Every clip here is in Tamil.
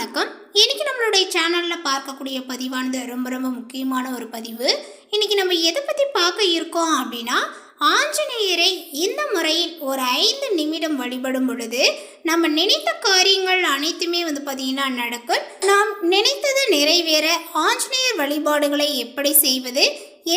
வணக்கம். இன்னைக்கு நம்மளுடைய சேனலில் பார்க்கக்கூடிய பதிவானது ரொம்ப ரொம்ப முக்கியமான ஒரு பதிவு. இன்னைக்கு நம்ம எதை பற்றி பார்க்க இருக்கோம் அப்படின்னா ஆஞ்சநேயரை இந்த முறையில் ஒரு ஐந்து நிமிடம் வழிபடும் பொழுது நம்ம நினைத்த காரியங்கள் அனைத்துமே வந்து பார்த்திங்கன்னா நடக்கும். நாம் நினைத்தது நிறைவேற ஆஞ்சநேயர் வழிபாடுகளை எப்படி செய்வது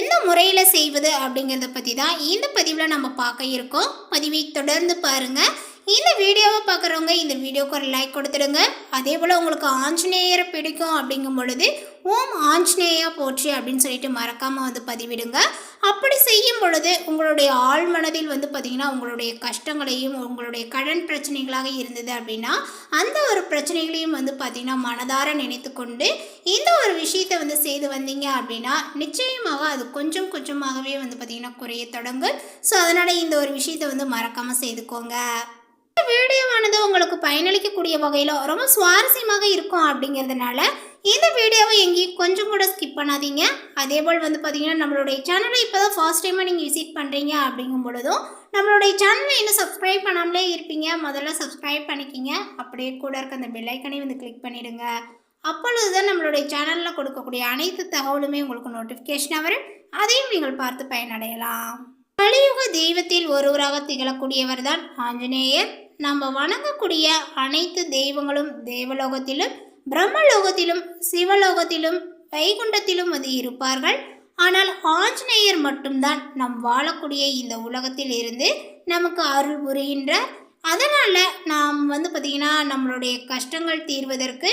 எந்த முறையில் செய்வது அப்படிங்கிறத பற்றி தான் இந்த பதிவில் நம்ம பார்க்க இருக்கோம். பதிவை தொடர்ந்து பாருங்கள் இந்த வீடியோவை பார்க்குறவங்க இந்த வீடியோக்கு ஒரு லைக் கொடுத்துடுங்க. அதே போல் உங்களுக்கு ஆஞ்சநேயரை பிடிக்கும் அப்படிங்கும் பொழுது ஓம் ஆஞ்சநேயா போற்றி அப்படின்னு சொல்லிட்டு மறக்காமல் வந்து பதிவிடுங்க. அப்படி செய்யும் பொழுது உங்களுடைய ஆள் மனதில் வந்து பார்த்திங்கன்னா உங்களுடைய கஷ்டங்களையும் உங்களுடைய கடன் பிரச்சனைகளாக இருந்தது அப்படின்னா அந்த ஒரு பிரச்சனைகளையும் வந்து பார்த்திங்கன்னா மனதார நினைத்து கொண்டு இந்த ஒரு விஷயத்தை வந்து செய்து வந்தீங்க அப்படின்னா நிச்சயமாக அது கொஞ்சம் கொஞ்சமாகவே வந்து பார்த்திங்கன்னா குறைய தொடங்கும். ஸோ அதனால் இந்த ஒரு விஷயத்தை வந்து மறக்காமல் செய்துக்கோங்க. இந்த வீடியோவானது உங்களுக்கு பயனளிக்கக்கூடிய வகையில் ரொம்ப சுவாரஸ்யமாக இருக்கும் அப்படிங்கிறதுனால இந்த வீடியோவை எங்கேயும் கொஞ்சம் கூட ஸ்கிப் பண்ணாதீங்க. அதே போல் வந்து பார்த்தீங்கன்னா நம்மளுடைய சேனலை இப்போ தான் ஃபர்ஸ்ட் டைமாக நீங்கள் விசிட் பண்ணுறீங்க அப்படிங்கும் பொழுதும் நம்மளுடைய சேனலை இன்னும் சப்ஸ்கிரைப் பண்ணாமலே இருப்பீங்க. முதல்ல சப்ஸ்கிரைப் பண்ணிக்கிங்க. அப்படியே கூட இருக்க அந்த பெல்லைக்கனையும் வந்து கிளிக் பண்ணிவிடுங்க அப்பொழுது தான் நம்மளுடைய சேனலில் கொடுக்கக்கூடிய அனைத்து தகவலுமே உங்களுக்கு நோட்டிஃபிகேஷனாக வரும். அதையும் நீங்கள் பார்த்து பயனடையலாம். கலியுக தெய்வத்தில் ஒருவராக திகழக்கூடியவர் தான் ஆஞ்சநேயர். நம்ம வணங்கக்கூடிய அனைத்து தெய்வங்களும் தேவலோகத்திலும் பிரம்மலோகத்திலும் சிவலோகத்திலும் வைகுண்டத்திலும் அது இருப்பார்கள். ஆனால் ஆஞ்சநேயர் மட்டும்தான் நம் வாழக்கூடிய இந்த உலகத்தில் இருந்து நமக்கு அருள் புரிகின்றார் அதனால் நாம் வந்து பார்த்திங்கன்னா நம்மளுடைய கஷ்டங்கள் தீர்வதற்கு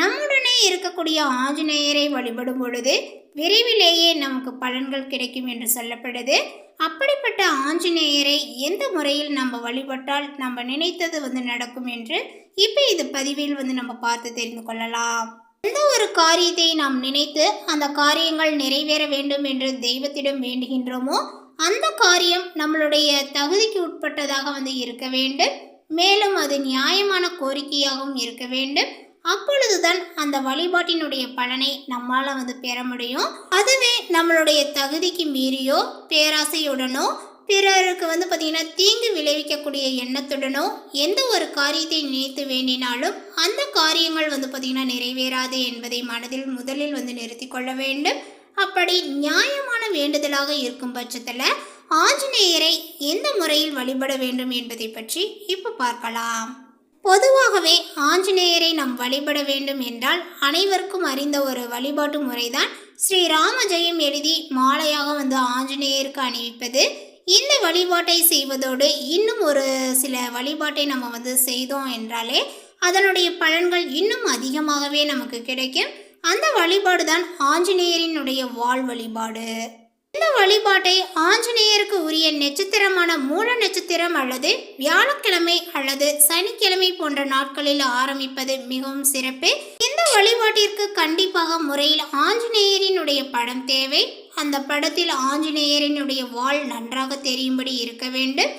நம்முடனே இருக்கக்கூடிய ஆஞ்சநேயரை வழிபடும் பொழுது விரைவிலேயே நமக்கு பலன்கள் கிடைக்கும் என்று சொல்லப்படுது. அப்படிப்பட்ட ஆஞ்சநேயரை எந்த முறையில் நம்ம வழிபட்டால் நம்ம நினைத்தது வந்து நடக்கும் என்று இப்போ இது பதிவில் வந்து நம்ம பார்த்து தெரிந்து கொள்ளலாம். எந்த ஒரு காரியத்தை நாம் நினைத்து அந்த காரியங்கள் நிறைவேற வேண்டும் என்று தெய்வத்திடம் வேண்டுகின்றோமோ அந்த காரியம் நம்மளுடைய தகுதிக்கு உட்பட்டதாக வந்து இருக்க வேண்டும். மேலும் அது நியாயமான கோரிக்கையாகவும் இருக்க வேண்டும். அப்பொழுதுதான் அந்த வழிபாட்டினுடைய பலனை நம்மால் வந்து பெற முடியும். அதுவே நம்மளுடைய தகுதிக்கு மீறியோ பேராசையுடனோ பிறருக்கு வந்து பார்த்திங்கன்னா தீங்கு விளைவிக்கக்கூடிய எண்ணத்துடனோ எந்த ஒரு காரியத்தை நினைத்து வேண்டினாலும் அந்த காரியங்கள் வந்து பார்த்திங்கன்னா நிறைவேறாது என்பதை மனதில் முதலில் வந்து நிறுத்தி கொள்ள வேண்டும். அப்படி நியாயமான வேண்டுதலாக இருக்கும் பட்சத்தில் ஆஞ்சநேயரை எந்த முறையில் வழிபட வேண்டும் என்பதை பற்றி இப்போ பார்க்கலாம். பொதுவாகவே ஆஞ்சநேயரை நாம் வழிபட வேண்டும் என்றால் அனைவருக்கும் அறிந்த ஒரு வழிபாட்டு முறைதான் ஸ்ரீ ராம ஜெயம் எழுதி மாலையாக வந்து ஆஞ்சநேயருக்கு அணிவிப்பது. இந்த வழிபாட்டை செய்வதோடு இன்னும் ஒரு சில வழிபாட்டை நம்ம வந்து செய்தோம் என்றாலே அதனுடைய பலன்கள் இன்னும் அதிகமாகவே நமக்கு கிடைக்கும். அந்த வழிபாடு தான் ஆஞ்சநேயரினுடைய வாள் வழிபாடு இந்த வழிபாட்டை ஆஞ்சநேயருக்கு உரிய நட்சத்திரமான மூல நட்சத்திரம் அல்லது வியாழக்கிழமை அல்லது சனிக்கிழமை போன்ற நாட்களில் ஆரம்பிப்பது மிகவும் சிறப்பு. இந்த வழிபாட்டிற்கு கண்டிப்பாக முறையில் ஆஞ்சநேயரினுடைய படம் தேவை. அந்த படத்தில் ஆஞ்சநேயரினுடைய வாள் நன்றாக தெரியும்படி இருக்க வேண்டும்.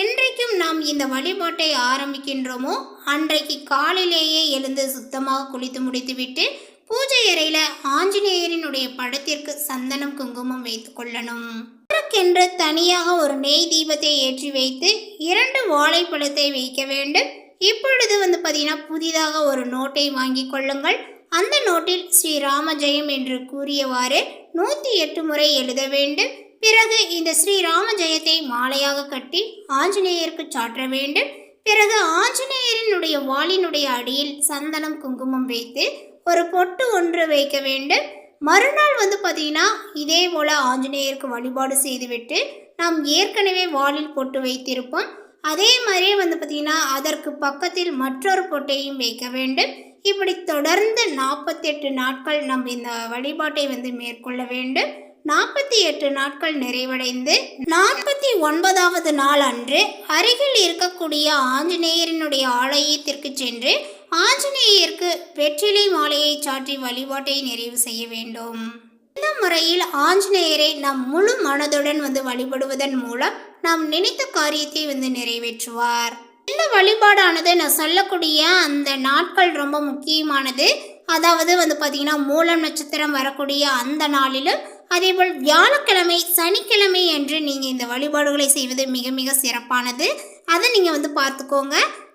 என்றைக்கும் நாம் இந்த வழிபாட்டை ஆரம்பிக்கின்றோமோ அன்றைக்கு காலையிலேயே எழுந்து சுத்தமாக குளித்து முடித்துவிட்டு பூஜை அறையில் ஆஞ்சநேயரினுடைய படத்திற்கு சந்தனம் குங்குமம் வைத்து கொள்ளணும். அதற்கென்று தனியாக ஒரு நெய் தீபத்தை ஏற்றி வைத்து இரண்டு வாழைப்பழத்தை வைக்க வேண்டும். இப்பொழுது வந்து பார்த்தீங்கன்னா புதிதாக ஒரு நோட்டை வாங்கி கொள்ளுங்கள். அந்த நோட்டில் ஸ்ரீ ராமஜெயம் என்று கூறியவாறு நூற்றி எட்டு முறை எழுத வேண்டும். பிறகு இந்த ஸ்ரீ ராமஜெயத்தை மாலையாக கட்டி ஆஞ்சநேயருக்கு சாற்ற வேண்டும். பிறகு ஆஞ்சநேயரினுடைய வாளினுடைய அடியில் சந்தனம் குங்குமம் வைத்து ஒரு பொட்டு ஒன்று வைக்க வேண்டும். மறுநாள் வந்து பார்த்தீங்கன்னா இதே போல் ஆஞ்சநேயருக்கு வழிபாடு செய்துவிட்டு நாம் ஏற்கனவே வாளில் பொட்டு வைத்திருப்போம். அதே மாதிரியே வந்து பார்த்திங்கன்னா அதற்கு பக்கத்தில் மற்றொரு பொட்டையும் வைக்க வேண்டும். இப்படி தொடர்ந்து நாற்பத்தெட்டு நாட்கள் நம்ம இந்த வழிபாட்டை வந்து மேற்கொள்ள வேண்டும். நாற்பத்தி எட்டு நாட்கள் நிறைவடைந்து நாற்பத்தி ஒன்பதாவது நாள் அன்று அருகில் இருக்கக்கூடிய ஆஞ்சநேயரினுடைய ஆலயத்திற்கு சென்று ஆஞ்சநேயருக்கு வெற்றிலை மாலையை சாற்றி வழிபாட்டை நிறைவு செய்ய வேண்டும். இந்த முறையில் ஆஞ்சநேயரை நாம் முழு மனதுடன் வந்து வழிபடுவதன் மூலம் நாம் நினைத்த காரியத்தை வந்து நிறைவேற்றுவார். இந்த வழிபாடானது நான் சொல்லக்கூடிய அந்த நாட்கள் ரொம்ப முக்கியமானது. அதாவது வந்து பார்த்தீங்கன்னா மூலம் நட்சத்திரம் வரக்கூடிய அந்த நாளிலும் அதேபோல் வியாழக்கிழமை சனிக்கிழமை என்று நீங்கள் இந்த வழிபாடுகளை செய்வது மிக மிக சிறப்பானது. அதை நீங்கள் வந்து பார்த்துக்கோங்க.